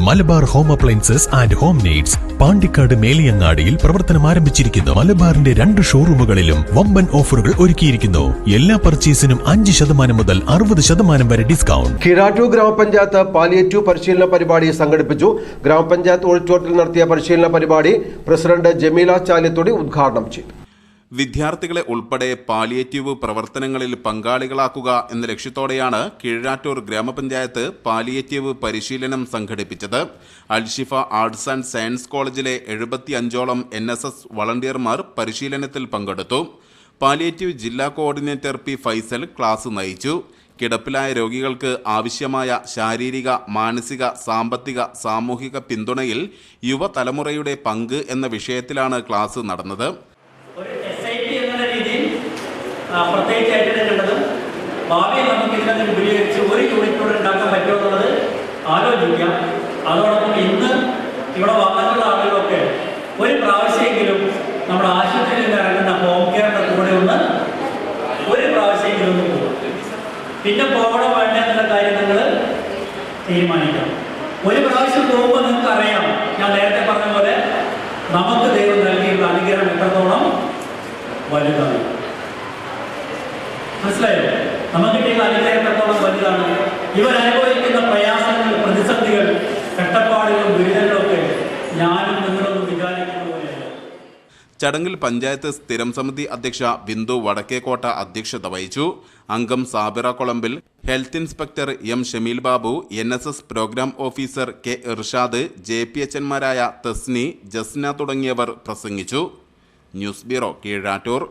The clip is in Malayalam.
Malabar home appliances and home needs Pandikkad മേലിയങ്ങാടിയിൽ പ്രവർത്തനം ആരംഭിച്ചിരിക്കുന്നു. മലബാറിന്റെ രണ്ട് ഷോറൂമുകളിലും വമ്പൻ ഓഫറുകൾ ഒരുക്കിയിരിക്കുന്നു. എല്ലാ പർച്ചേസിനും അഞ്ച് ശതമാനം മുതൽ അറുപത് ശതമാനം വരെ ഡിസ്കൗണ്ട്. കിരാറ്റു ഗ്രാമപഞ്ചായത്ത് പാലിയേറ്റീവ് പരിശീലന പരിപാടി സംഘടിപ്പിച്ചു. ഗ്രാമപഞ്ചായത്ത് ഓഡിറ്റോറിയത്തിൽ നടത്തിയ പരിശീലന പരിപാടി പ്രസിഡന്റ് ജമീല ചാലിത്തൊടി ഉദ്ഘാടനം ചെയ്തു. വിദ്യാർത്ഥികളെ ഉൾപ്പെടെ പാലിയേറ്റീവ് പ്രവർത്തനങ്ങളിൽ പങ്കാളികളാക്കുക എന്ന ലക്ഷ്യത്തോടെയാണ് കീഴാറ്റൂർ ഗ്രാമപഞ്ചായത്ത് പാലിയേറ്റീവ് പരിശീലനം സംഘടിപ്പിച്ചത്. അൽഷിഫ ആർട്സ് ആൻഡ് സയൻസ് കോളേജിലെ എഴുപത്തി അഞ്ചോളം എൻ എസ് എസ് വളണ്ടിയർമാർ പരിശീലനത്തിൽ പങ്കെടുത്തു. പാലിയേറ്റീവ് ജില്ലാ കോർഡിനേറ്റർ പി ഫൈസൽ ക്ലാസ് നയിച്ചു. കിടപ്പിലായ രോഗികൾക്ക് ആവശ്യമായ ശാരീരിക മാനസിക സാമ്പത്തിക സാമൂഹിക പിന്തുണയിൽ യുവതലമുറയുടെ പങ്ക് എന്ന വിഷയത്തിലാണ് ക്ലാസ് നടന്നത് ഒരു എസ് ഐ ടി എന്നുള്ള രീതിയിൽ ആ, പ്രത്യേകിച്ച് ഏറ്റെടുക്കേണ്ടതും ഭാവിയിൽ നമുക്ക് ഇതിനകത്ത് വിപുലീകരിച്ച് ഒരു യൂണിറ്റോട് ഉണ്ടാക്കാൻ പറ്റുമോ എന്നുള്ളത് ആലോചിക്കാം. അതോടൊപ്പം ഇന്ന് ഇവിടെ വന്നിട്ടുള്ള ആളുകളൊക്കെ ഒരു പ്രാവശ്യമെങ്കിലും നമ്മുടെ ആശുപത്രിയിൽ നിന്ന് ഇറങ്ങുന്ന ഹോം കെയറിന്റെ കൂടെ ഒന്ന് ഒരു പ്രാവശ്യമെങ്കിലും ഒന്ന് പോകും പിന്നെ പോകണം വേണ്ട എന്നുള്ള കാര്യം നിങ്ങൾ തീരുമാനിക്കാം. ഒരു പ്രാവശ്യം പോകുമ്പോൾ നിങ്ങൾക്ക് അറിയാം ഞാൻ നേരത്തെ പറഞ്ഞ പോലെ നമുക്ക് ദൈവം നൽകിയുള്ള അനുഗ്രഹം എത്രത്തോളം വലുതാണ്. മനസ്സിലായോ? നമുക്ക് കിട്ടിയ അനുഗ്രഹം എത്രത്തോളം വലുതാണ്? ഇവർ അനുഭവിക്കുന്ന പ്രയാസങ്ങൾ പ്രതിസന്ധികൾ കഷ്ടപ്പാടുകളും ദുരിതങ്ങളൊക്കെ ഞാനും നിങ്ങളൊന്നും വിചാരിക്കുന്ന ചടങ്ങിൽ പഞ്ചായത്ത് സ്ഥിരം സമിതി അധ്യക്ഷ ബിന്ദു വടക്കേക്കോട്ട അധ്യക്ഷത വഹിച്ചു. അംഗം Sabira Kolambil health inspector M Shameel Babu N S S programme officer K Irshad J P എച്ചന്മാരായ Tasni Jasna തുടങ്ങിയവർ പ്രസംഗിച്ചു. News bureau Keezhattoor.